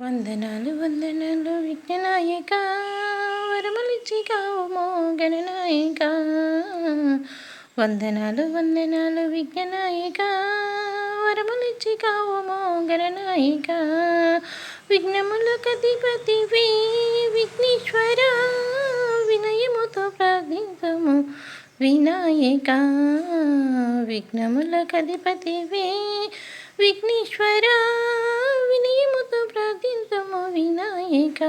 వందనాలు వందనాలు విఘ్ననాయక. వరమలిచి కావుమో గణనాయక వందనాలు వందనాలు విఘ్ననాయక. వరమలిచి కావుమో గణనాయక విఘ్నములకు అధిపతివి విఘ్నేశ్వర. వినయముతో ప్రార్థించము వినాయక. విఘ్నములకు అధిపతివి విఘ్నేశ్వర. వినయము వినాయక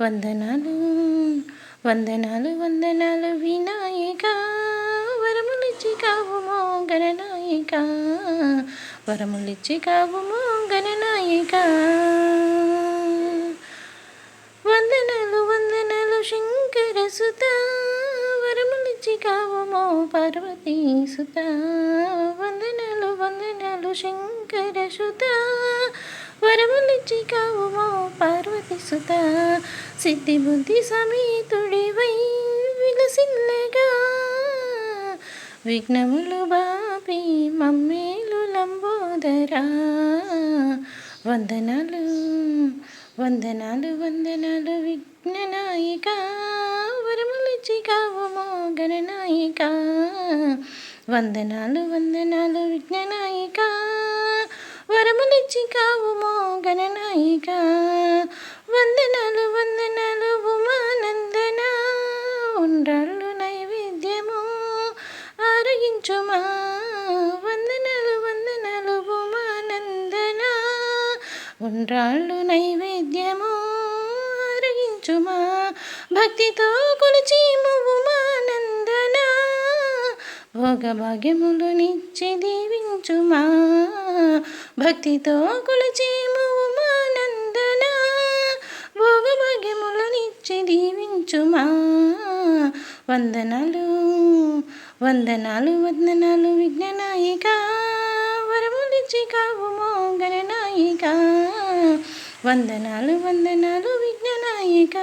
వందనాలు వందనాలు వందనాలు వినాయక. వరములిచ్చి కావుమో గణనాయక వరములిచ్చి కావుమో గణనాయక వందనాలు వందనాలు శంకర సుత. వరములిచ్చి కావుమో పార్వతీ సుత. వందనాలు వందనాలు శంకర సుత. వరములిచ్చి కావుమో పార్వతి సుత. సిద్ధి బుద్ధి సమేతుడివై విలసిల్లగా. విఘ్నములు బాపి మమ్మేలు లంబోదరా. వందనాలు వందనాలు వందనాలు విఘ్ననాయిక వరములిచ్చి కావుమో గణనాయిక వందనాలు వందనాలు విఘ్ననాయిక వరములిచ్చి కావుమో గణనాయిక వందనాలు వందనాలు ఉమానందన ఉండ్రాళ్ళు నైవేద్యము ఆరగించుమా. వందనాలు వందనాలు ఉమానందన ఉండ్రాళ్ళు నైవేద్యము ఆరగించుమా. భక్తితో కొలిచి ఉమానందన భోగభాగ్యములు నిచ్చి దీవించుమా. భక్తితో కొలిచి భోగభాగ్యములు దీవించుమా వందనాలు వందనాలు వందనాలు విఘ్ననాయిక వరములిచ్చి కావుమో గణనాయిక వందనాలు వందనాలు విఘ్ననాయిక